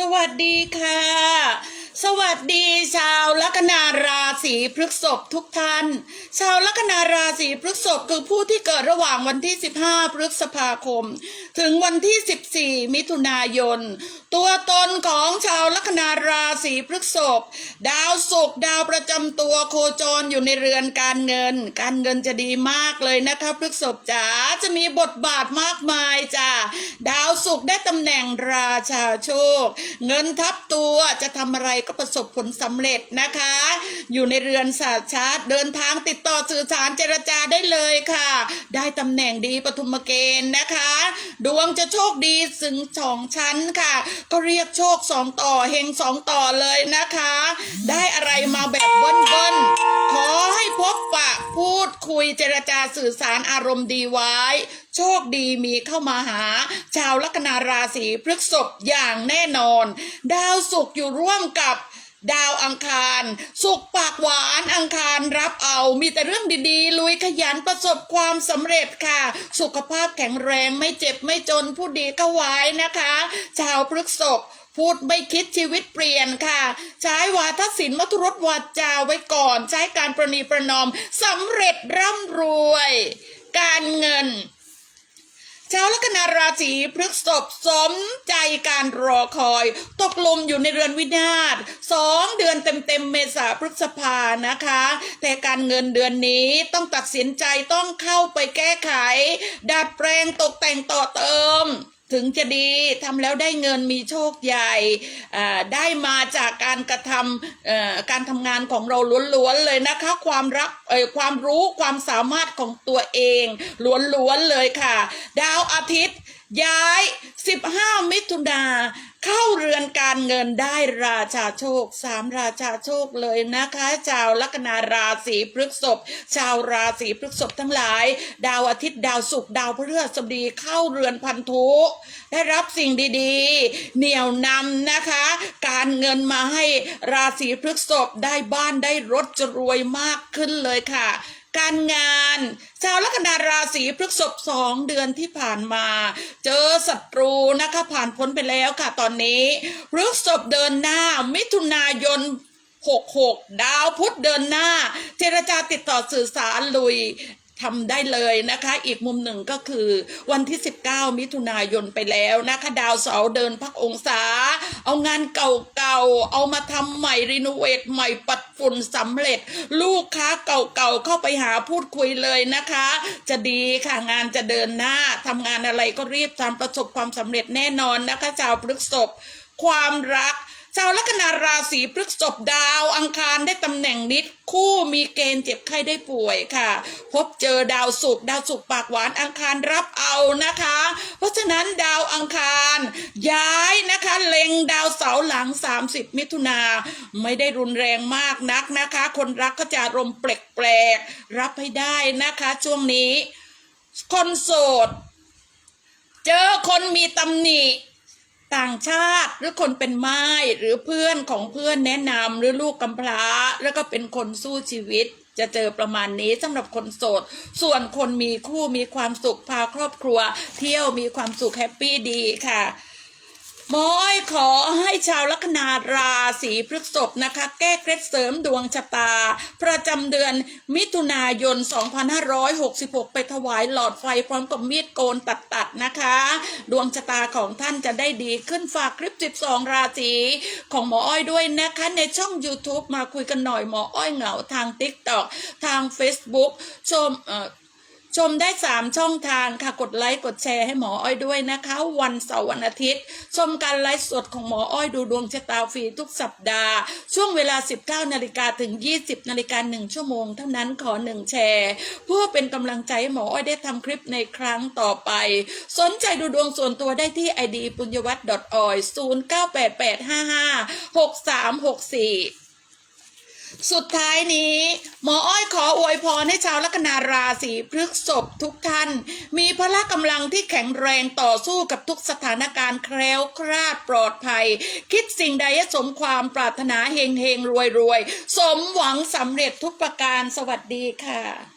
สวัสดีค่ะ สวัสดีชาวลัคนาราศีพฤษภทุกท่าน ชาวลัคนาราศีพฤษภคือผู้ที่เกิดระหว่างวันที่ 15 พฤษภาคม ถึงวันที่ 14 มิถุนายน ตัวตนของชาวลัคนาราศีพฤษภดาวศุกร์ดาวประจำตัวโคจรอยู่ในเรือนการเงิน การเงินจะดีมากเลยนะคะพฤษภจ๋าจะมีบทบาทมากมายจ้าดาวศุกร์ได้ตำแหน่งราชาโชค เงินทับตัวจะทำอะไรก็ประสบผลสำเร็จนะคะ อยู่ในเรือนศาสตร์ชาติเดินทางติดต่อสื่อสารเจรจาได้เลยค่ะ ได้ตำแหน่งดีปฐุมเกณฑ์นะคะ ดวงจะโชคดีถึงสองชั้นค่ะ ก็เรียกโชคสองต่อเฮงสองต่อเลยนะคะ ได้อะไรมาแบบเบิ้ลๆขอให้พบปะพูดคุยเจรจาสื่อสารอารมณ์ดีไว้ โชคดีมีเข้ามาหา ชาวลัคนาราศีพฤษภอย่างแน่นอน ดาวศุกร์อยู่ร่วมกับดาวอังคาร สุขปากหวานอังคารรับเอามีแต่เรื่องดีๆ ลุยขยันประสบความสำเร็จค่ะ สุขภาพแข็งแรงไม่เจ็บไม่จนผู้ดีก็ไว้นะคะ ชาวพฤกษภพูดไม่คิดชีวิตเปลี่ยนค่ะ ใช้วาทศิลป์มัทุรสวาจาไว้ก่อน ใช้การประนีประนอมสำเร็จร่ำรวย การเงิน ชาวลัคนาราศีพฤษบสมใจการรอคอย ตกลมอยู่ในเรือนวินาศสองเดือนเต็มๆเมษาพฤษภานะคะ แต่การเงินเดือนนี้ต้องตัดสินใจต้องเข้าไปแก้ไข ดัดแปลงตกแต่งต่อเติม ถึงจะดีทำแล้วได้เงินมีโชคใหญ่อ่าได้มาจากการกระทำอ่อการทำงานของเราล้วนๆเลยนะคะ ความรักเออความรู้ความสามารถของตัวเองล้วนๆเลยค่ะ ดาวอาทิตย์ ย้าย 15 มิถุนาเข้าเรือนการเงินได้ราชาโชคสามราชาโชคเลยนะคะ ชาวลัคนาราศีพฤษภชาวราศีพฤษภทั้งหลาย ดาวอาทิตย์ดาวศุกร์ดาวพฤหัสบดีเข้าเรือนพันธุได้รับสิ่งดีๆ เหนี่ยวนำนะคะ การเงินมาให้ราศีพฤษภได้บ้านได้รถจะรวยมากขึ้นเลยค่ะ การงานชาวลัคนาราศีพฤษภสองเดือนที่ผ่านมา เจอศัตรูนะคะผ่านพ้นไปแล้วค่ะตอนนี้พฤษภเดินหน้า มิถุนายน66 ดาวพุธเดินหน้า เจรจาติดต่อสื่อสารลุยทำได้เลยนะคะ อีกมุมหนึ่งก็คือวันที่ 19 มิถุนายนไปแล้วนะคะ ดาวเสาเดินพักองศา เอางานเก่าๆ เอามาทำใหม่รีโนเวทใหม่ปัด ฝุ่นสำเร็จ ลูกค้าเก่าๆเข้าไปหาพูดคุยเลยนะคะ จะดีค่ะงานจะเดินหน้าทำงานอะไรก็รีบทำประสบความสำเร็จแน่นอนนะคะชาวพฤษบความรัก ชาวลัคนาราศีพฤษภดาว อังคารได้ตำแหน่งนิด คู่มีเกณฑ์เจ็บไข้ได้ป่วยค่ะ พบเจอดาวศุกดาวศุกปากหวานอังคารรับเอานะคะ เพราะฉะนั้นดาวอังคาร ย้ายนะคะเล็งดาวเสาหลัง 30 มิถุนาไม่ได้รุนแรงมากนักนะคะ คนรักก็จะรมแปลกๆรับให้ได้นะคะช่วงนี้ คนโสด เจอคนมีตำหนิ ต่างชาติหรือคนเป็นไม้หรือเพื่อนของเพื่อนแนะนำหรือลูกกำพร้า แล้วก็เป็นคนสู้ชีวิต จะเจอประมาณนี้สำหรับคนโสด ส่วนคนมีคู่มีความสุขพาครอบครัว เที่ยวมีความสุขแฮปปี้ดีค่ะ หมออ้อยขอให้ชาวลัคนาราศีพฤษภนะคะ แก้เคล็ดเสริมดวงชะตา ประจำเดือนมิถุนายน 2566 ไปถวายหลอดไฟพร้อมกับมีดโกนตัดๆนะคะ ดวงชะตาของท่านจะได้ดีขึ้นฝากคลิป 12 ราศีของหมออ้อยด้วยนะคะ ในช่อง YouTube มาคุยกันหน่อยหมออ้อยเหงาทาง TikTok ทาง Facebook ชมเอ่อ ชมได้ 3 ช่องทางค่ะ กดไลค์กดแชร์ให้หมออ้อยด้วยนะคะ วันเสาร์วันอาทิตย์ ชมการไลฟ์สดของหมออ้อยดูดวงชะตาฟรีทุกสัปดาห์ ช่วงเวลา 19นาฬิกาถึง 20นาฬิกา1ชั่วโมง เท่านั้นขอ 1 แชร์ เพื่อเป็นกำลังใจให้หมออ้อยได้ทำคลิปในครั้งต่อไป สนใจดูดวงส่วนตัวได้ที่ id ปุญญวัตร .oi 0988556364 สุดท้ายนี้ หมออ้อยขออวยพรให้ชาวลัคนาราศีพฤษภทุกท่าน มีพละกำลังที่แข็งแรงต่อสู้กับทุกสถานการณ์แคล้วคลาดปลอดภัย คิดสิ่งใดสมความปรารถนาเฮงเฮงรวยรวยสมหวังสำเร็จทุกประการสวัสดีค่ะ